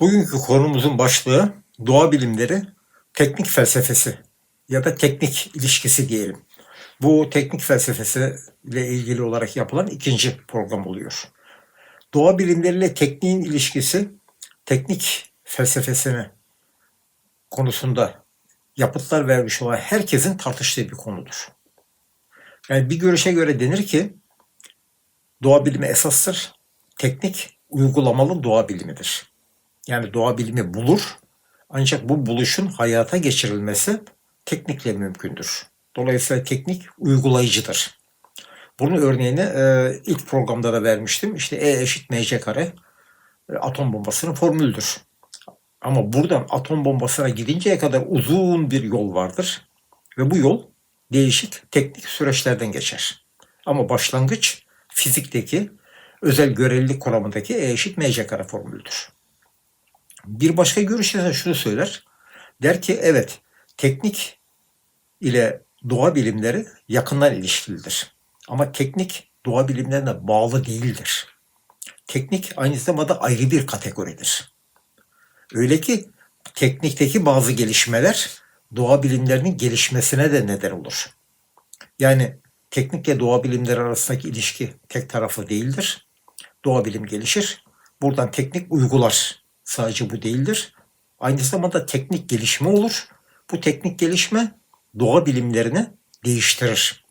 Bugünkü konumuzun başlığı doğa bilimleri, teknik felsefesi ya da teknik ilişkisi diyelim. Bu teknik felsefesi ile ilgili olarak yapılan ikinci program oluyor. Doğa bilimleriyle tekniğin ilişkisi teknik felsefesine konusunda yapıtlar vermiş olan herkesin tartıştığı bir konudur. Yani bir görüşe göre denir ki doğa bilimi esastır, teknik uygulamalı doğa bilimidir. Yani doğa bilimi bulur ancak bu buluşun hayata geçirilmesi teknikle mümkündür. Dolayısıyla teknik uygulayıcıdır. Bunun örneğini e, ilk programda da vermiştim. İşte E eşit mc kare e, atom bombasının formülüdür. Ama buradan atom bombasına gidinceye kadar uzun bir yol vardır. Ve bu yol değişik teknik süreçlerden geçer. Ama başlangıç fizikteki özel görelilik kuramındaki E eşit mc kare formülüdür. Bir başka görüş ise şunu söyler. Der ki evet teknik ile doğa bilimleri yakından ilişkilidir. Ama teknik doğa bilimlerine bağlı değildir. Teknik aynı zamanda ayrı bir kategoridir. Öyle ki teknikteki bazı gelişmeler doğa bilimlerinin gelişmesine de neden olur. Yani teknikle doğa bilimleri arasındaki ilişki tek taraflı değildir. Doğa bilim gelişir. Buradan teknik uygular. Sadece bu değildir. Aynı zamanda teknik gelişme olur. Bu teknik gelişme doğa bilimlerini değiştirir.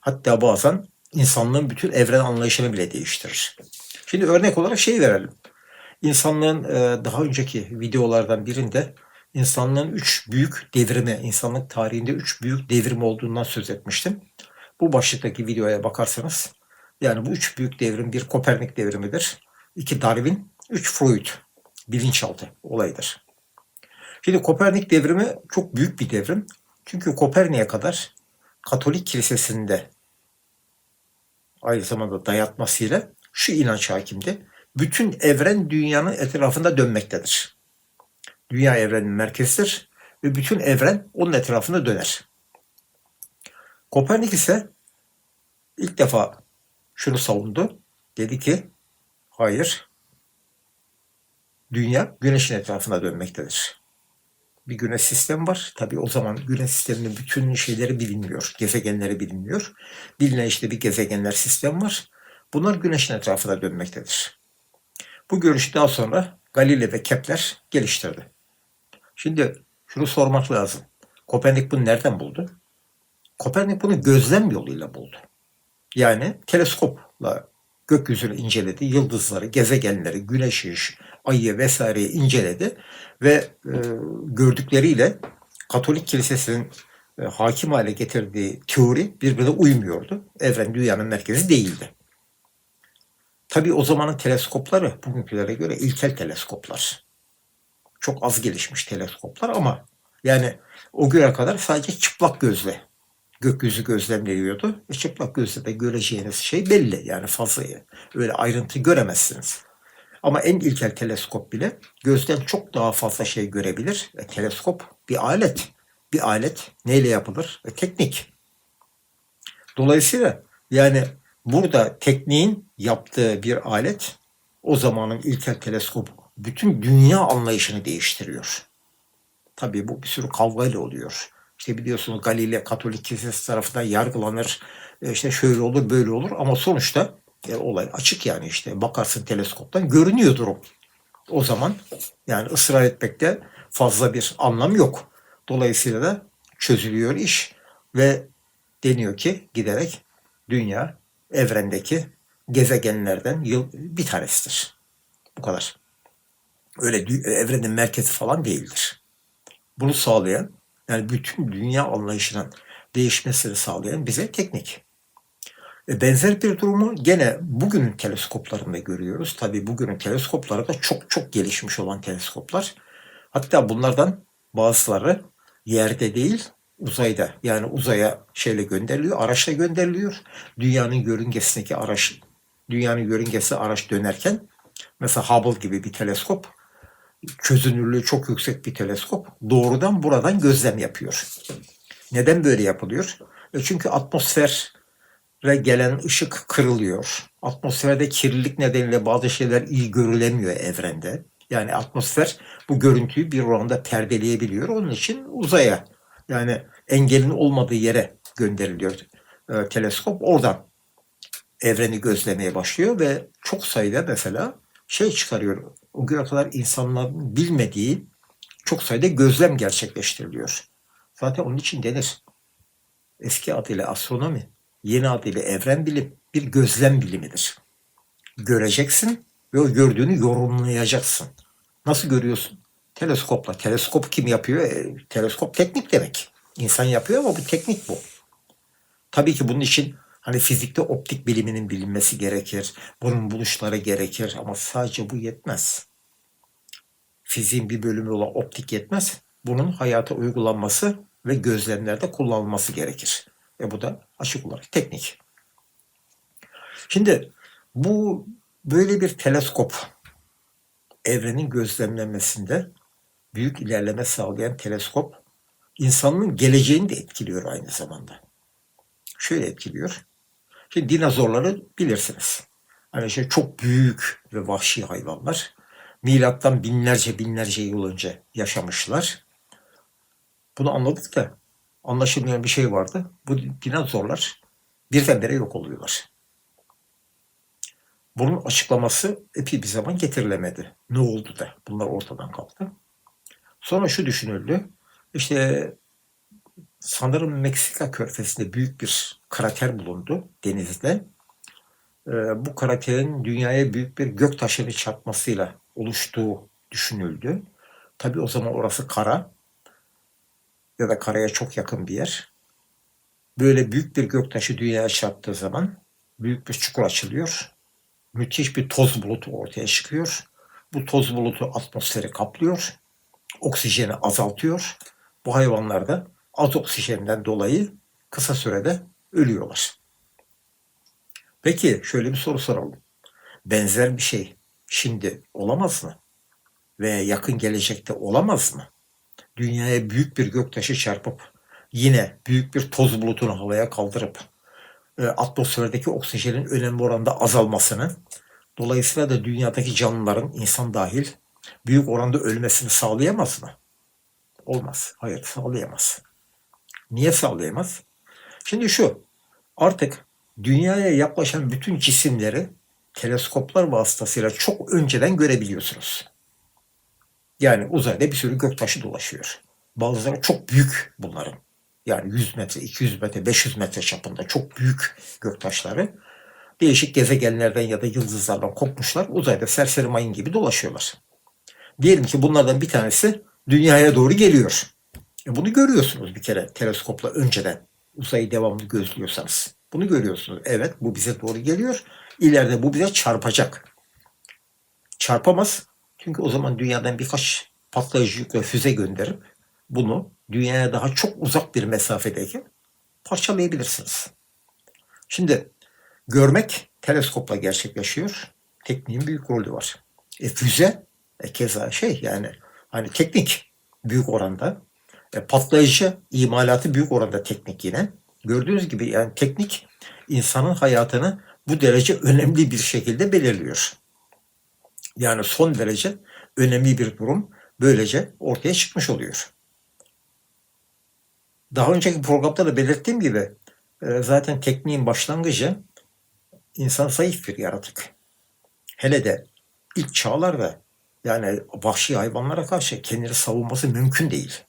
Hatta bazen insanlığın bütün evren anlayışını bile değiştirir. Şimdi örnek olarak şey verelim. İnsanlığın e, daha önceki videolardan birinde insanlığın üç büyük devrimi, insanlık tarihinde üç büyük devrim olduğundan söz etmiştim. Bu başlıktaki videoya bakarsanız yani bu üç büyük devrim bir Kopernik devrimidir. iki Darwin, üç Freud bilinçaltı olayıdır. Şimdi Kopernik devrimi çok büyük bir devrim. Çünkü Kopernik'e kadar Katolik kilisesinde aynı zamanda dayatmasıyla şu inanç hakimdi. Bütün evren dünyanın etrafında dönmektedir. Dünya evrenin merkezidir ve bütün evren onun etrafında döner. Kopernik ise ilk defa şunu savundu. Dedi ki hayır dünya güneşin etrafına dönmektedir. Bir güneş sistemi var. Tabii o zaman güneş sisteminin bütün şeyleri bilinmiyor. Gezegenleri bilinmiyor. Bilinen işte bir gezegenler sistem var. Bunlar güneşin etrafına dönmektedir. Bu görüşü daha sonra Galileo ve Kepler geliştirdi. Şimdi şunu sormak lazım. Kopernik bunu nereden buldu? Kopernik bunu gözlem yoluyla buldu. Yani teleskopla gökyüzünü inceledi, yıldızları, gezegenleri, güneşi, ayı vesaireyi inceledi ve e, gördükleriyle Katolik Kilisesi'nin e, hakim hale getirdiği teori birbirine uymuyordu. Evren dünyanın merkezi değildi. Tabii o zamanın teleskopları bugünkülere göre ilkel teleskoplar. Çok az gelişmiş teleskoplar ama yani o güne kadar sadece çıplak gözle gökyüzü gözlemleniyordu. E çıplak gözle de göreceğiniz şey belli. Yani fazla öyle ayrıntı göremezsiniz. Ama en ilkel teleskop bile gözden çok daha fazla şey görebilir. E, teleskop bir alet. Bir alet neyle yapılır? E, teknik. Dolayısıyla yani burada tekniğin yaptığı bir alet o zamanın ilkel teleskop bütün dünya anlayışını değiştiriyor. Tabii bu bir sürü kavgayla oluyor. İşte biliyorsunuz Galileo Katolik Kilisesi tarafından yargılanır. E, işte şöyle olur böyle olur ama sonuçta e, olay açık yani işte bakarsın teleskoptan görünüyordur o. O zaman yani ısrar etmekte fazla bir anlam yok. Dolayısıyla da çözülüyor iş ve deniyor ki giderek dünya evrendeki gezegenlerden yıl bir tanesidir. Bu kadar. Öyle evrenin merkezi falan değildir. Bunu sağlayan yani bütün dünya anlayışının değişmesini sağlayan bize teknik. E, benzer bir durumu gene bugünün teleskoplarında görüyoruz. Tabii bugünün teleskopları da çok çok gelişmiş olan teleskoplar. Hatta bunlardan bazıları yerde değil uzayda yani uzaya şeyle gönderiliyor, araçla gönderiliyor. Dünyanın yörüngesindeki araç, dünyanın yörüngesi araç dönerken mesela Hubble gibi bir teleskop çözünürlüğü çok yüksek bir teleskop doğrudan buradan gözlem yapıyor. Neden böyle yapılıyor? E çünkü atmosfere gelen ışık kırılıyor. Atmosferde kirlilik nedeniyle bazı şeyler iyi görülemiyor evrende. Yani atmosfer bu görüntüyü bir oranda perdeleyebiliyor. Onun için uzaya yani engelin olmadığı yere gönderiliyor e, teleskop. Oradan evreni gözlemeye başlıyor ve çok sayıda mesela şey çıkarıyor. O güne kadar insanların bilmediği çok sayıda gözlem gerçekleştiriliyor. Zaten onun için denir. Eski adıyla astronomi, yeni adıyla evren bilim bir gözlem bilimidir. Göreceksin ve o gördüğünü yorumlayacaksın. Nasıl görüyorsun? Teleskopla. Teleskop kim yapıyor? E, teleskop teknik demek. İnsan yapıyor ama bu teknik bu. Tabii ki bunun için hani fizikte optik biliminin bilinmesi gerekir. Bunun buluşları gerekir ama sadece bu yetmez. Fiziğin bir bölümü olan optik yetmez. Bunun hayata uygulanması ve gözlemlerde kullanılması gerekir. Ve bu da açık olarak teknik. Şimdi bu böyle bir teleskop evrenin gözlemlenmesinde büyük ilerleme sağlayan teleskop insanın geleceğini de etkiliyor aynı zamanda. Şöyle etkiliyor. Şimdi dinozorları bilirsiniz. Hani şey çok büyük ve vahşi hayvanlar. Milattan binlerce binlerce yıl önce yaşamışlar. Bunu anladık da anlaşılmayan bir şey vardı. Bu dinozorlar birdenbire yok oluyorlar. Bunun açıklaması epey bir zaman getirilemedi. Ne oldu da bunlar ortadan kalktı. Sonra şu düşünüldü. İşte sanırım Meksika körfezinde büyük bir krater bulundu denizde. Ee, bu kraterin dünyaya büyük bir gök taşını çarpmasıyla oluştuğu düşünüldü. Tabi o zaman orası kara ya da karaya çok yakın bir yer. Böyle büyük bir göktaşı dünyaya çarptığı zaman büyük bir çukur açılıyor. Müthiş bir toz bulutu ortaya çıkıyor. Bu toz bulutu atmosferi kaplıyor. Oksijeni azaltıyor. Bu hayvanlar da az oksijenden dolayı kısa sürede ölüyorlar. Peki şöyle bir soru soralım. Benzer bir şey şimdi olamaz mı? Ve yakın gelecekte olamaz mı? Dünyaya büyük bir göktaşı çarpıp yine büyük bir toz bulutunu havaya kaldırıp e, atmosferdeki oksijenin önemli oranda azalmasını dolayısıyla da dünyadaki canlıların insan dahil büyük oranda ölmesini sağlayamaz mı? Olmaz. Hayır sağlayamaz. Niye sağlayamaz? Şimdi şu artık dünyaya yaklaşan bütün cisimleri teleskoplar vasıtasıyla çok önceden görebiliyorsunuz. Yani uzayda bir sürü göktaşı dolaşıyor. Bazıları çok büyük bunların. Yani 100 metre, 200 metre, 500 metre çapında çok büyük göktaşları değişik gezegenlerden ya da yıldızlardan kopmuşlar. Uzayda serseri mayın gibi dolaşıyorlar. Diyelim ki bunlardan bir tanesi dünyaya doğru geliyor. E bunu görüyorsunuz bir kere teleskopla önceden. Uzayı devamlı gözlüyorsanız. Bunu görüyorsunuz. Evet bu bize doğru geliyor. İleride bu bize çarpacak. Çarpamaz. Çünkü o zaman dünyadan birkaç patlayıcı yük ve füze gönderip bunu dünyaya daha çok uzak bir mesafedeyken parçalayabilirsiniz. Şimdi görmek teleskopla gerçekleşiyor. Tekniğin büyük rolü var. E, füze e, keza şey yani hani teknik büyük oranda e, patlayıcı imalatı büyük oranda teknik yine. Gördüğünüz gibi yani teknik insanın hayatını bu derece önemli bir şekilde belirliyor. Yani son derece önemli bir durum böylece ortaya çıkmış oluyor. Daha önceki programda da belirttiğim gibi e, zaten tekniğin başlangıcı insan zayıf bir yaratık. Hele de ilk çağlarda yani vahşi hayvanlara karşı kendini savunması mümkün değil.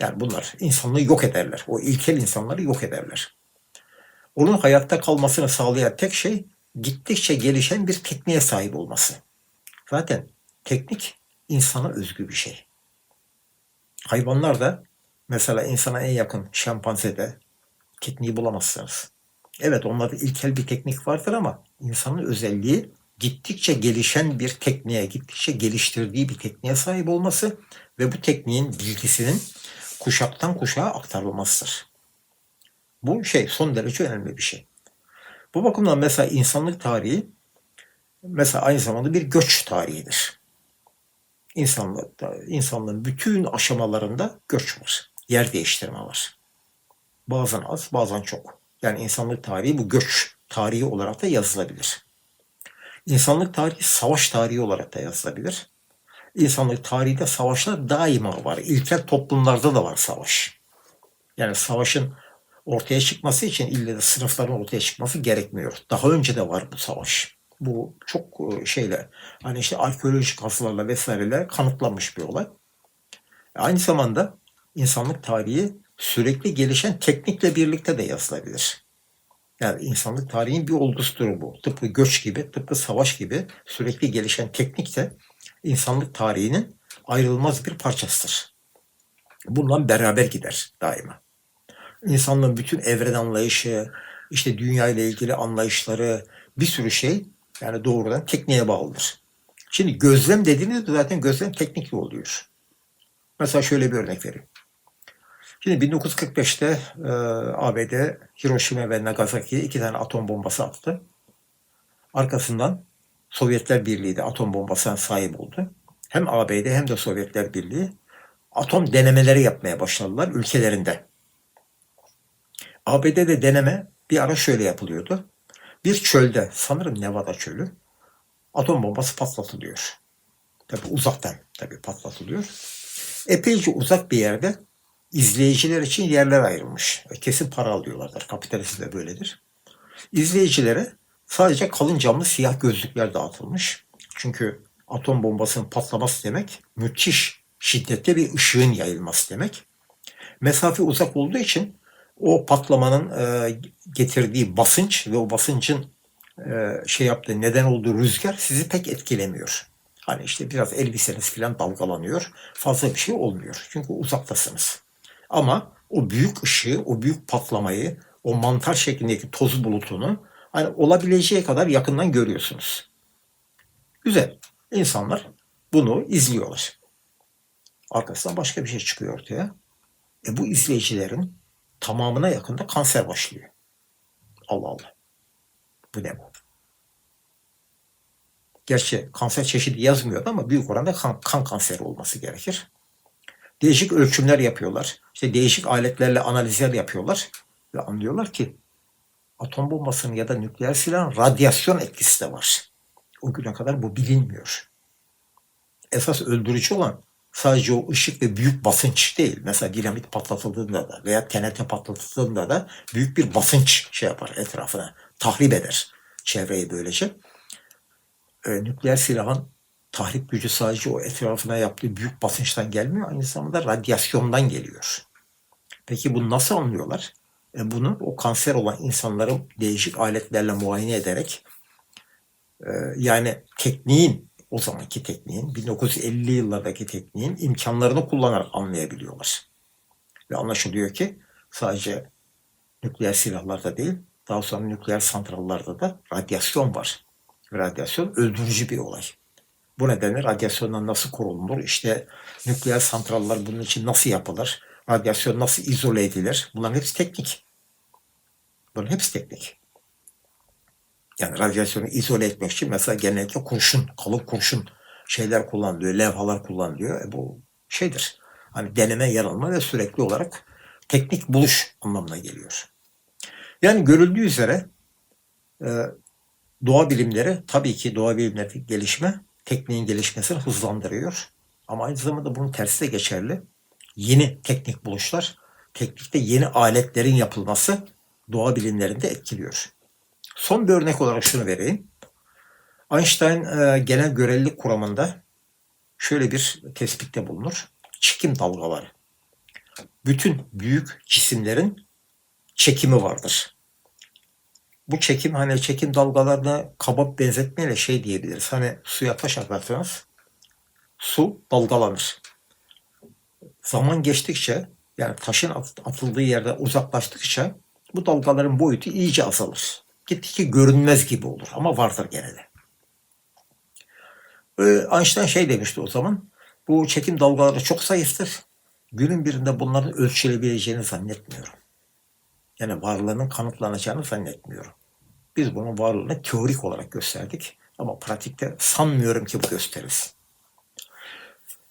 Yani bunlar insanlığı yok ederler. O ilkel insanları yok ederler. Onun hayatta kalmasını sağlayan tek şey gittikçe gelişen bir tekniğe sahip olması. Zaten teknik insana özgü bir şey. Hayvanlar da mesela insana en yakın şempanzede tekniği bulamazsınız. Evet onlarda ilkel bir teknik vardır ama insanın özelliği gittikçe gelişen bir tekniğe, gittikçe geliştirdiği bir tekniğe sahip olması ve bu tekniğin bilgisinin kuşaktan kuşağa aktarılmasıdır. Bu şey son derece önemli bir şey. Bu bakımdan mesela insanlık tarihi mesela aynı zamanda bir göç tarihidir. İnsanlıkta, insanlığın bütün aşamalarında göç var. Yer değiştirme var. Bazen az, bazen çok. Yani insanlık tarihi bu göç tarihi olarak da yazılabilir. İnsanlık tarihi savaş tarihi olarak da yazılabilir. insanlık tarihinde savaşlar daima var. İlkel toplumlarda da var savaş. Yani savaşın ortaya çıkması için ille de sınıfların ortaya çıkması gerekmiyor. Daha önce de var bu savaş. Bu çok e, şeyle hani işte arkeolojik kazılarla vesaireyle kanıtlanmış bir olay. Aynı zamanda insanlık tarihi sürekli gelişen teknikle birlikte de yazılabilir. Yani insanlık tarihinin bir olgusudur bu. Tıpkı göç gibi, tıpkı savaş gibi sürekli gelişen teknik de insanlık tarihinin ayrılmaz bir parçasıdır. Bununla beraber gider daima. İnsanlığın bütün evren anlayışı, işte dünya ile ilgili anlayışları, bir sürü şey yani doğrudan tekniğe bağlıdır. Şimdi gözlem dediğinizde zaten gözlem teknikli oluyor. Mesela şöyle bir örnek vereyim. Şimdi 1945'te e, ABD Hiroşima ve Nagasaki'ye iki tane atom bombası attı. Arkasından Sovyetler Birliği de atom bombasına sahip oldu. Hem ABD hem de Sovyetler Birliği atom denemeleri yapmaya başladılar ülkelerinde. ABD'de deneme bir ara şöyle yapılıyordu. Bir çölde, sanırım Nevada çölü, atom bombası patlatılıyor. Tabi uzaktan tabi patlatılıyor. Epeyce uzak bir yerde izleyiciler için yerler ayrılmış. Kesin para alıyorlardır. Kapitalizm de böyledir. İzleyicilere sadece kalın camlı siyah gözlükler dağıtılmış. Çünkü atom bombasının patlaması demek müthiş şiddette bir ışığın yayılması demek. Mesafe uzak olduğu için o patlamanın e, getirdiği basınç ve o basıncın e, şey yaptığı neden olduğu rüzgar sizi pek etkilemiyor. Hani işte biraz elbiseniz falan dalgalanıyor. Fazla bir şey olmuyor. Çünkü uzaktasınız. Ama o büyük ışığı, o büyük patlamayı, o mantar şeklindeki toz bulutunu hani olabileceği kadar yakından görüyorsunuz. Güzel. İnsanlar bunu izliyorlar. Arkasından başka bir şey çıkıyor ortaya. E bu izleyicilerin tamamına yakında kanser başlıyor. Allah Allah. Bu ne bu? Gerçi kanser çeşidi yazmıyordu ama büyük oranda kan, kan kanseri olması gerekir. Değişik ölçümler yapıyorlar. İşte değişik aletlerle analizler yapıyorlar. Ve anlıyorlar ki atom bombasının ya da nükleer silahın radyasyon etkisi de var. O güne kadar bu bilinmiyor. Esas öldürücü olan sadece o ışık ve büyük basınç değil. Mesela dinamit patlatıldığında da veya TNT patlatıldığında da büyük bir basınç şey yapar etrafına. Tahrip eder çevreyi böylece. Ee, nükleer silahın tahrip gücü sadece o etrafına yaptığı büyük basınçtan gelmiyor. Aynı zamanda radyasyondan geliyor. Peki bunu nasıl anlıyorlar? E bunu o kanser olan insanların değişik aletlerle muayene ederek e, yani tekniğin o zamanki tekniğin 1950 yıllardaki tekniğin imkanlarını kullanarak anlayabiliyorlar. Ve anlaşılıyor ki sadece nükleer silahlarda değil daha sonra nükleer santrallarda da radyasyon var. Radyasyon öldürücü bir olay. Bu nedenle radyasyondan nasıl korunulur? İşte nükleer santraller bunun için nasıl yapılır? Radyasyon nasıl izole edilir? Bunların hepsi teknik. Bunların hepsi teknik. Yani radyasyonu izole etmek için mesela genellikle kurşun, kalın kurşun şeyler kullanılıyor, levhalar kullanılıyor. E bu şeydir. Hani deneme, yanılma ve sürekli olarak teknik buluş anlamına geliyor. Yani görüldüğü üzere e, doğa bilimleri tabii ki doğa bilimleri gelişme tekniğin gelişmesini hızlandırıyor. Ama aynı zamanda bunun tersi de geçerli. Yeni teknik buluşlar, teknikte yeni aletlerin yapılması doğa bilimlerinde etkiliyor. Son bir örnek olarak şunu vereyim. Einstein e, genel görelilik kuramında şöyle bir tespitte bulunur. Çekim dalgaları. Bütün büyük cisimlerin çekimi vardır. Bu çekim hani çekim dalgalarına kaba benzetmeyle şey diyebiliriz. Hani suya taş atarsanız su dalgalanır. Zaman geçtikçe yani taşın atıldığı yerde uzaklaştıkça bu dalgaların boyutu iyice azalır. Gittikçe görünmez gibi olur ama vardır gene de. Ee, Einstein şey demişti o zaman. Bu çekim dalgaları çok zayıftır. Günün birinde bunların ölçülebileceğini zannetmiyorum. Yani varlığının kanıtlanacağını zannetmiyorum. Biz bunun varlığını teorik olarak gösterdik. Ama pratikte sanmıyorum ki bu gösteririz.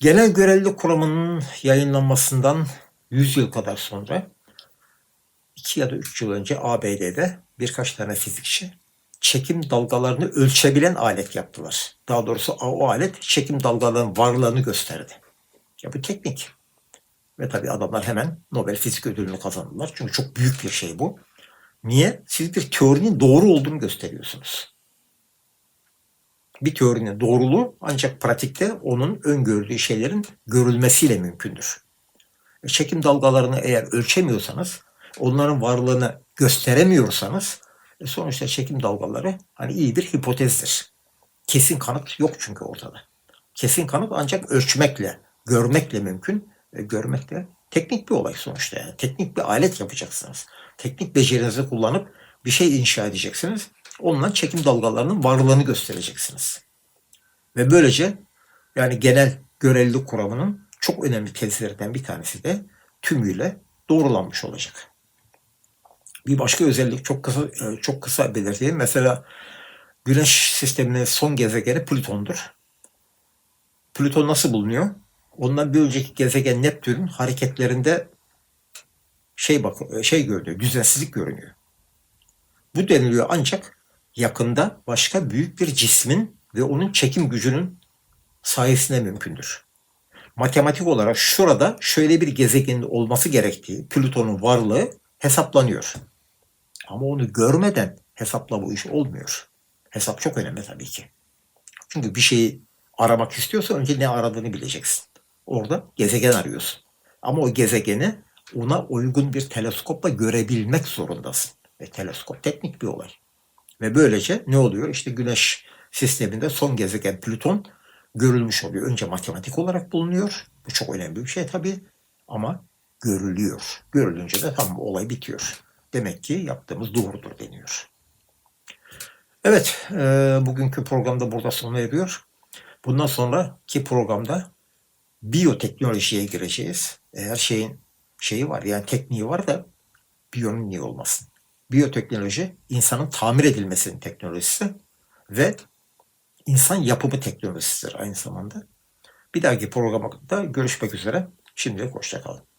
Genel görevli kuramının yayınlanmasından 100 yıl kadar sonra 2 ya da 3 yıl önce ABD'de birkaç tane fizikçi çekim dalgalarını ölçebilen alet yaptılar. Daha doğrusu o alet çekim dalgalarının varlığını gösterdi. Ya bu teknik. Ve tabii adamlar hemen Nobel Fizik Ödülünü kazandılar. Çünkü çok büyük bir şey bu. Niye? Siz bir teorinin doğru olduğunu gösteriyorsunuz. Bir teorinin doğruluğu ancak pratikte onun öngördüğü şeylerin görülmesiyle mümkündür. E, Çekim dalgalarını eğer ölçemiyorsanız, onların varlığını gösteremiyorsanız e, sonuçta çekim dalgaları hani iyi bir hipotezdir. Kesin kanıt yok çünkü ortada. Kesin kanıt ancak ölçmekle, görmekle mümkün. E, görmek teknik bir olay sonuçta. Yani. Teknik bir alet yapacaksınız. Teknik becerinizi kullanıp bir şey inşa edeceksiniz. Onunla çekim dalgalarının varlığını göstereceksiniz. Ve böylece yani genel görelilik kuramının çok önemli tezlerinden bir tanesi de tümüyle doğrulanmış olacak. Bir başka özellik çok kısa e, çok kısa belirteyim. Mesela Güneş sisteminin son gezegeni Plüton'dur. Plüton nasıl bulunuyor? Ondan bir önceki gezegen Neptün'ün hareketlerinde şey bak şey görünüyor, düzensizlik görünüyor. Bu deniliyor ancak yakında başka büyük bir cismin ve onun çekim gücünün sayesinde mümkündür. Matematik olarak şurada şöyle bir gezegenin olması gerektiği, Plüton'un varlığı hesaplanıyor. Ama onu görmeden hesapla bu iş olmuyor. Hesap çok önemli tabii ki. Çünkü bir şeyi aramak istiyorsa önce ne aradığını bileceksin. Orada gezegen arıyorsun. Ama o gezegeni ona uygun bir teleskopla görebilmek zorundasın. Ve teleskop teknik bir olay. Ve böylece ne oluyor? İşte Güneş sisteminde son gezegen Plüton görülmüş oluyor. Önce matematik olarak bulunuyor. Bu çok önemli bir şey tabii. Ama görülüyor. Görülünce de tam olay bitiyor. Demek ki yaptığımız doğrudur deniyor. Evet, e, bugünkü programda burada sona eriyor. Bundan sonraki programda biyoteknolojiye gireceğiz. Eğer şeyin şeyi var yani tekniği var da biyonun niye olmasın? Biyoteknoloji insanın tamir edilmesinin teknolojisi ve insan yapımı teknolojisidir aynı zamanda. Bir dahaki programda görüşmek üzere. Şimdilik hoşçakalın.